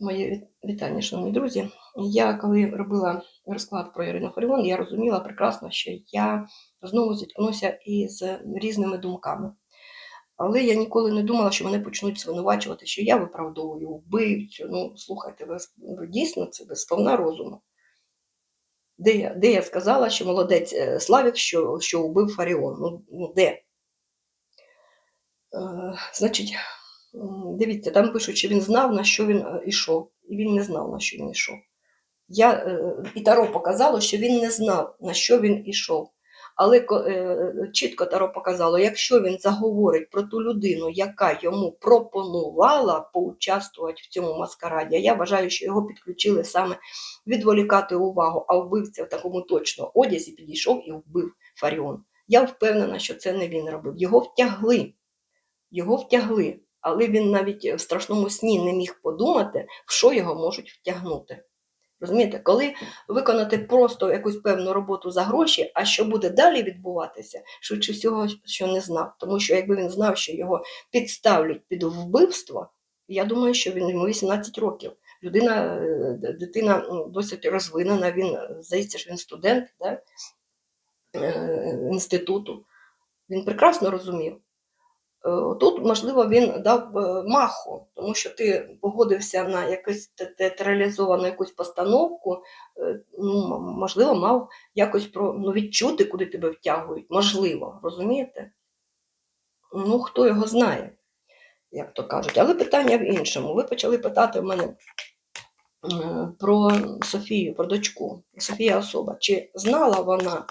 Моє вітання, шановні друзі. Я коли робила розклад про Ірину Фаріон, я розуміла прекрасно, що я знову зіткнуся із різними думками. Але я ніколи не думала, що мене почнуть звинувачувати, що я виправдовую вбивцю. Ну, слухайте, ви, дійсно це без розуму. Де я, де я сказала, що молодець е, Славік, що, що вбив Фаріон? Ну, ну де? Е, значить, Дивіться, там пишуть, що він знав, на що він е, ішов, і він не знав, на що він ішов. Я, е, і Таро показало, що він не знав, на що він ішов. Але е, чітко Таро показало, якщо він заговорить про ту людину, яка йому пропонувала поучаствувати в цьому маскараді, я вважаю, що його підключили саме відволікати увагу, а вбивця в такому точно одязі підійшов і вбив Фаріон. Я впевнена, що це не він робив. Його втягли. Його втягли, але він навіть в страшному сні не міг подумати, в що його можуть втягнути. Розумієте, коли виконати просто якусь певну роботу за гроші, а що буде далі відбуватися, швидше всього, що не знав. Тому що якби він знав, що його підставлять під вбивство, я думаю, що він йому 18 років. Людина, е, дитина досить розвинена, він, е, здається, що він студент да? е, інституту. Він прекрасно розумів. Е, Тут, можливо, він дав маху, тому що ти погодився на якусь те- театралізовану якусь постановку, е, ну, можливо, мав якось про, ну, відчути, куди тебе втягують. Можливо, розумієте? Ну, хто його знає, як то кажуть. Але питання в іншому. Ви почали питати в мене е, про Софію, про дочку. Софія особа. Чи знала вона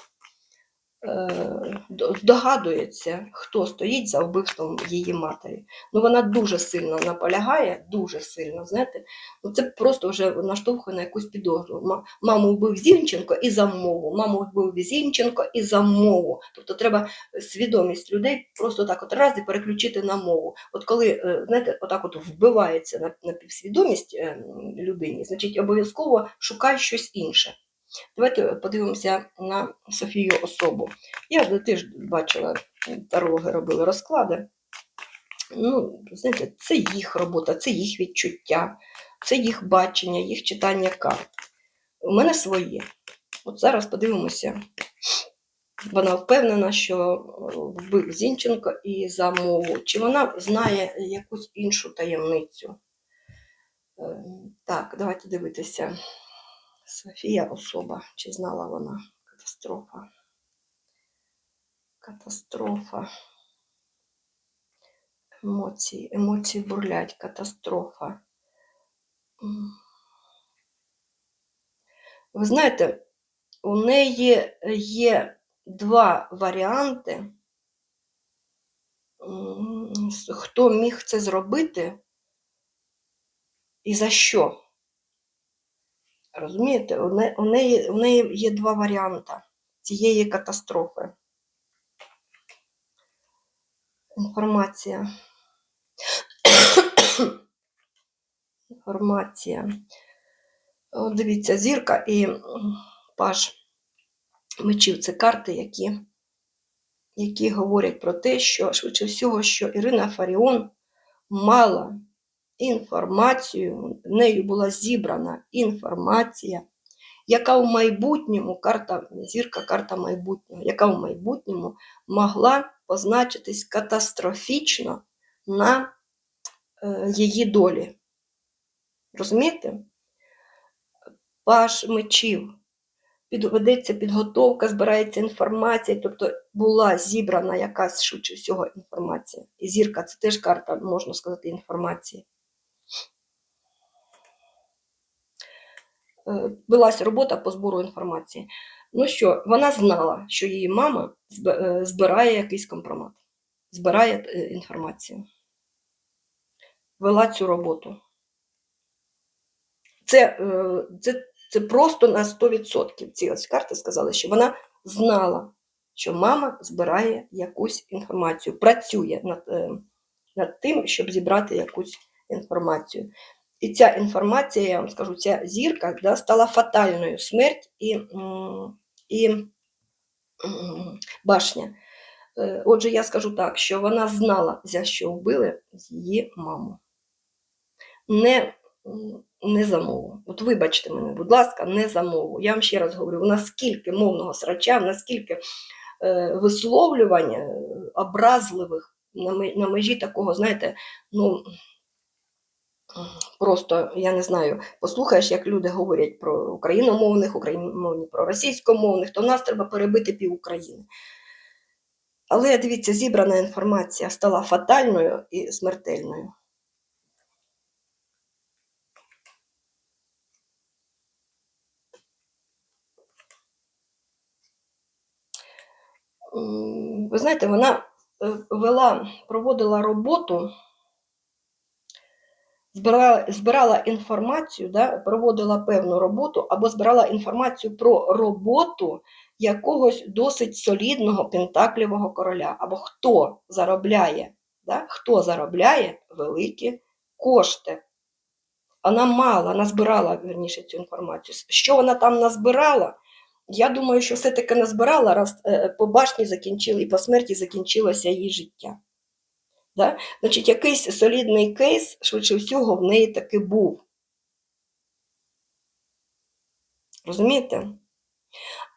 здогадується, хто стоїть за вбивством її матері. Ну, вона дуже сильно наполягає, дуже сильно, знаєте, ну, це просто вже наштовхує на якусь підозру. Маму вбив Зінченко і за мову, маму вбив Зінченко і за мову. Тобто треба свідомість людей просто так от раз і переключити на мову. От коли, е, знаєте, отак от вбивається на, на півсвідомість е, людині, значить обов'язково шукай щось інше. Давайте подивимося на Софію особу. Я теж бачила, тарологи робили розклади. Ну, знаєте, це їх робота, це їх відчуття, це їх бачення, їх читання карт. У мене своє. От зараз подивимося. Вона впевнена, що вбив Зінченко і за. Чи вона знає якусь іншу таємницю? Е, Так, давайте дивитися. Софія особа. Чи знала вона? Катастрофа. Катастрофа. Емоції. Емоції бурлять. Катастрофа. Ви знаєте, у неї є два варіанти. Хто міг це зробити і за що? Розумієте, у не- у неї, у неї є два варіанти цієї катастрофи. Інформація. Інформація. О, дивіться, зірка і паж мечів це карти, які, які говорять про те, що швидше всього, що Ірина Фаріон мала інформацію, нею була зібрана інформація, яка в майбутньому, карта, зірка карта майбутнього, яка в майбутньому могла позначитись катастрофічно на е, її долі. Розумієте? Паш мечів. Підведеться підготовка, збирається інформація, тобто була зібрана якась швидше всього інформація. І зірка це теж карта, можна сказати, інформації. Велась робота по збору інформації. Ну що, вона знала, що її мама е, збирає якийсь компромат, збирає е, інформацію. Вела цю роботу. Це, е, це, це просто на 100%. Ці ось карти сказали, що вона знала, що мама збирає якусь інформацію, працює над, е, над тим, щоб зібрати якусь інформацію. І ця інформація, я вам скажу, ця зірка да, стала фатальною смерть і, і башня. Е, Отже, я скажу так, що вона знала, за що вбили її маму. Не, не за мову. От вибачте мене, будь ласка, не за мову. Я вам ще раз говорю, у нас скільки мовного срача, наскільки е, висловлювань е, образливих на межі такого, знаєте, ну. Просто я не знаю, послухаєш, як люди говорять про україномовних, україномовні, про російськомовних, то нас треба перебити пів України. Але дивіться, зібрана інформація стала фатальною і смертельною. Ви знаєте, вона е, вела, проводила роботу, збирала, збирала інформацію, да, проводила певну роботу або збирала інформацію про роботу якогось досить солідного пентаклівого короля, або хто заробляє, да, хто заробляє великі кошти. Вона мала, назбирала верніше цю інформацію. Що вона там назбирала? Я думаю, що все-таки назбирала, раз е, по башні закінчили і по смерті закінчилося її життя. Да? Значить, якийсь солідний кейс, швидше всього, в неї таки був. Розумієте?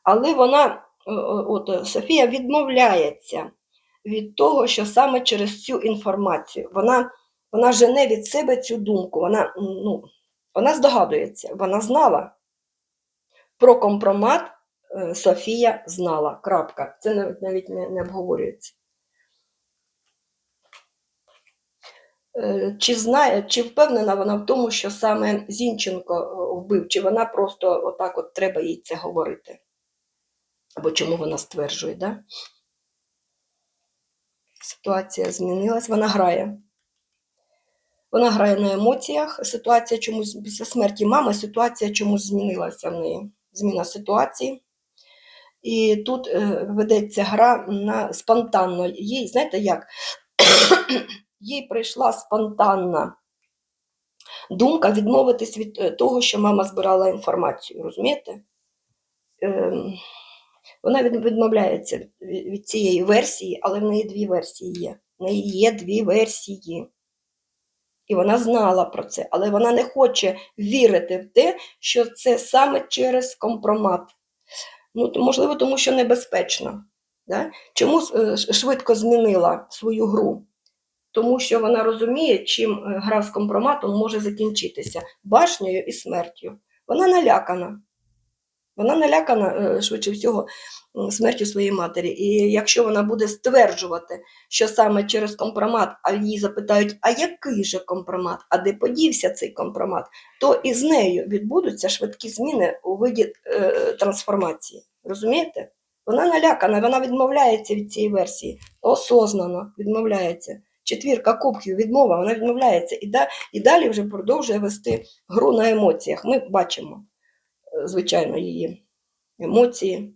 Але вона, е, от е, Софія відмовляється від того, що саме через цю інформацію вона, вона жене від себе цю думку. Вона, ну, вона здогадується, вона знала. Про компромат е, Софія знала. Крапка. Це навіть, навіть не, не обговорюється. Чи знає, чи впевнена вона в тому, що саме Зінченко е, вбив, чи вона просто отак от треба їй це говорити? Або чому вона стверджує, да? Ситуація змінилась, вона грає. Вона грає на емоціях. Ситуація чомусь після смерті мами, ситуація чомусь змінилася в неї. Зміна ситуації. І тут е, ведеться гра на спонтанно. Їй, знаєте як? Їй прийшла спонтанна думка відмовитись від е, того, що мама збирала інформацію. Розумієте? Ем, Вона відмовляється від цієї версії, але в неї дві версії є. В неї є дві версії. І вона знала про це, але вона не хоче вірити в те, що це саме через компромат. Ну, можливо, тому що небезпечно. Да? Чому е, швидко змінила свою гру? Тому що вона розуміє, чим е, гра з компроматом може закінчитися башнею і смертю. Вона налякана. Вона налякана, е, швидше всього, смертю своєї матері. І якщо вона буде стверджувати, що саме через компромат, а її запитають, а який же компромат, а де подівся цей компромат, то і з нею відбудуться швидкі зміни у виді е, трансформації. Розумієте? Вона налякана, вона відмовляється від цієї версії, осознано відмовляється. Четвірка кубків, відмова, вона відмовляється і, да, і далі вже продовжує вести гру на емоціях. Ми бачимо, е, звичайно, її емоції.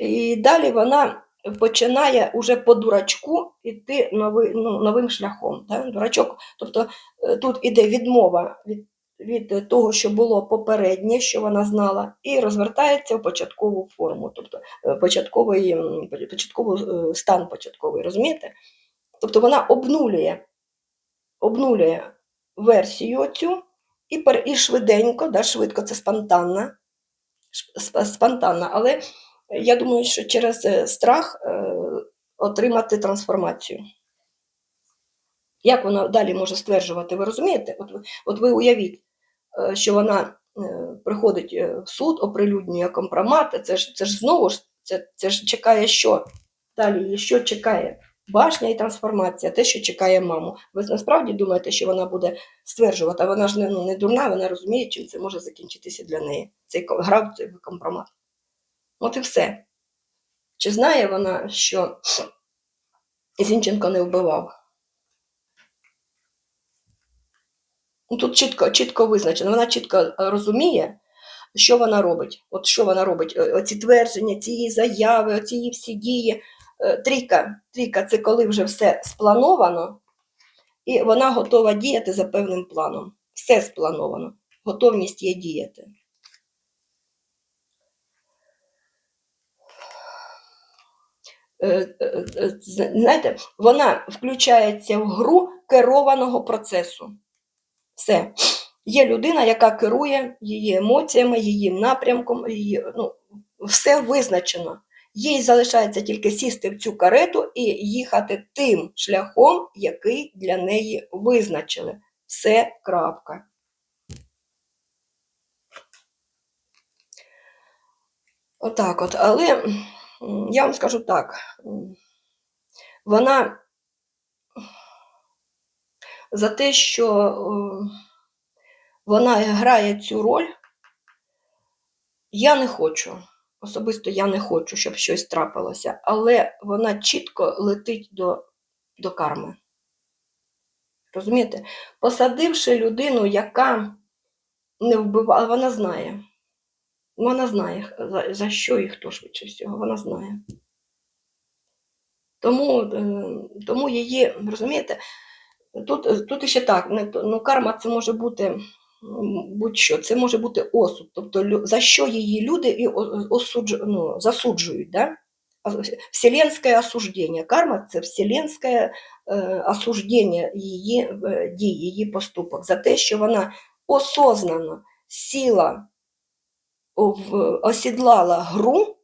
І далі вона починає уже по дурачку йти нови, ну, новим шляхом. Да? Дурачок, тобто е, тут іде відмова від, від того, що було попереднє, що вона знала, і розвертається в початкову форму, тобто е, початковий, початковий е, стан початковий, розумієте? Тобто вона обнулює, обнулює версію цю і, і швиденько, да, швидко, це спонтанна, ш- сп- спонтанна, але я думаю, що через е, страх отримати трансформацію. Як вона далі може стверджувати? Ви розумієте? От ви, от ви уявіть, що вона е, приходить е, в суд, оприлюднює компромати. Це ж, це ж знову ж це, це ж чекає що? Далі що чекає? Башня і трансформація, те, що чекає маму. Ви насправді думаєте, що вона буде стверджувати, а вона ж не, ну, не дурна, вона розуміє, чим це може закінчитися для неї. Цей ко- гра цей компромат. От і все. Чи знає вона, що Зінченко не вбивав? Ну, Тут чітко, чітко визначено. Вона чітко е, розуміє, що вона робить. От що вона робить? Е, Оці твердження, ці заяви, оці всі дії. Е, Трійка. Трійка це коли вже все сплановано, і вона готова діяти за певним планом. Все сплановано. Готовність є діяти. Знаєте, вона включається в гру керованого процесу. Все. Є людина, яка керує її емоціями, її напрямком, її, ну, все визначено. Їй залишається тільки сісти в цю карету і їхати тим шляхом, який для неї визначили. Все крапка. Отак от. Але я вам скажу так. Вона за те, що е, вона грає цю роль, я не хочу. Особисто я не хочу, щоб щось трапилося, але вона чітко летить до, до карми. Розумієте? Посадивши людину, яка не вбивала, вона знає. Вона знає, за, за що і хто швидше всього, вона знає. Тому, е, тому її, розумієте, тут, тут ще так, ну, карма це може бути будь-що, це може бути осуд. Тобто за що її люди і о- осудж, ну, засуджують. Да? Вселенське осуждення. Карма це вселенське е, осуждення її е, дій, її поступок. За те, що вона осознанно сіла, осідлала гру,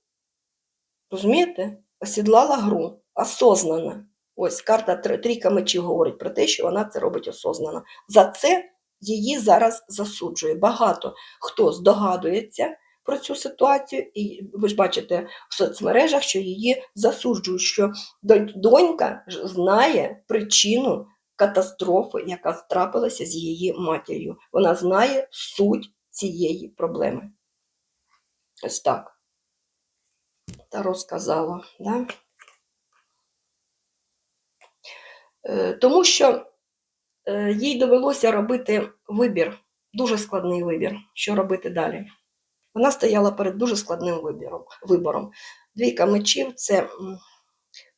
розумієте? Осідлала гру осознанно. Ось карта тр- трійка мечів говорить про те, що вона це робить осознанно. За це її зараз засуджує. Багато хто здогадується про цю ситуацію, і ви ж бачите в соцмережах, що її засуджують, що донька знає причину катастрофи, яка трапилася з її матір'ю. Вона знає суть цієї проблеми. Ось так. Та розказала. Да? Е, Тому що е, їй довелося робити вибір, дуже складний вибір, що робити далі. Вона стояла перед дуже складним вибором. вибором. Двійка мечів це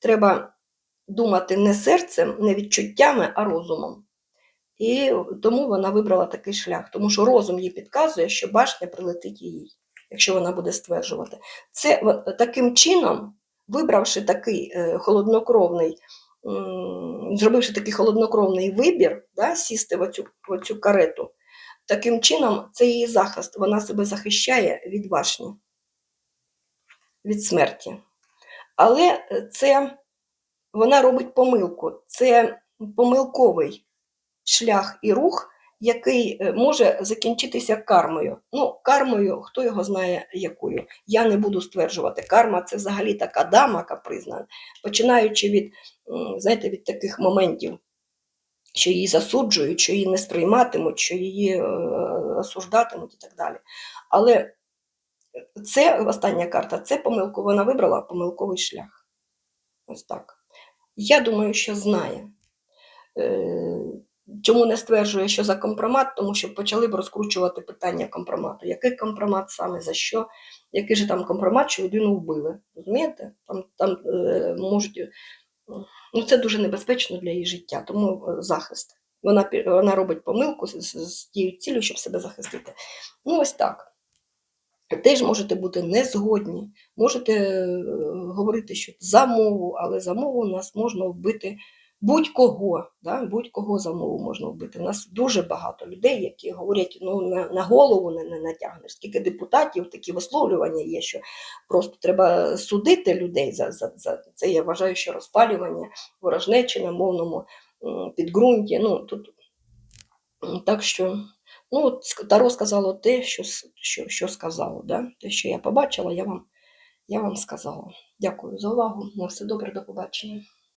треба думати не серцем, не відчуттями, а розумом. І тому вона вибрала такий шлях, тому що розум їй підказує, що башня прилетить їй, якщо вона буде стверджувати. Це таким чином, вибравши такий е, холоднокровний, зробивши такий холоднокровний вибір, да, сісти в оцю, в оцю карету, таким чином це її захист. Вона себе захищає від башні, від смерті. Але е, це вона робить помилку. Це помилковий шлях і рух, який е, може закінчитися кармою. Ну, кармою, хто його знає якою. Я не буду стверджувати. Карма це взагалі така дама капризна, починаючи від, знаєте, від таких моментів, що її засуджують, що її не сприйматимуть, що її е, осуждатимуть і так далі. Але це остання карта, це помилку. Вона вибрала помилковий шлях. Ось так. Я думаю, що знає. Чому не стверджує, що за компромат? Тому що почали б розкручувати питання компромату. Який компромат саме за що? Який же там компромат, що людину вбили? Розумієте? Там, там е, можуть. Ну, це дуже небезпечно для її життя, тому е, захист. Вона, вона робить помилку з, з, з тією цілею, щоб себе захистити. Ну, ось так. Теж можете бути незгодні, можете е, говорити, що за мову, але за мову нас можна вбити будь-кого, да? будь-кого за мову можна вбити. У нас дуже багато людей, які говорять, ну на, на голову не, не натягнеш. Скільки депутатів, такі висловлювання є, що просто треба судити людей за, за, за це. Я вважаю, що розпалювання ворожнечі на мовному підґрунті. Ну, тут, так що, ну, Таро сказало те, що, що, що сказало. Да? Те, що я побачила, я вам, я вам сказала. Дякую за увагу. На все добре, до побачення.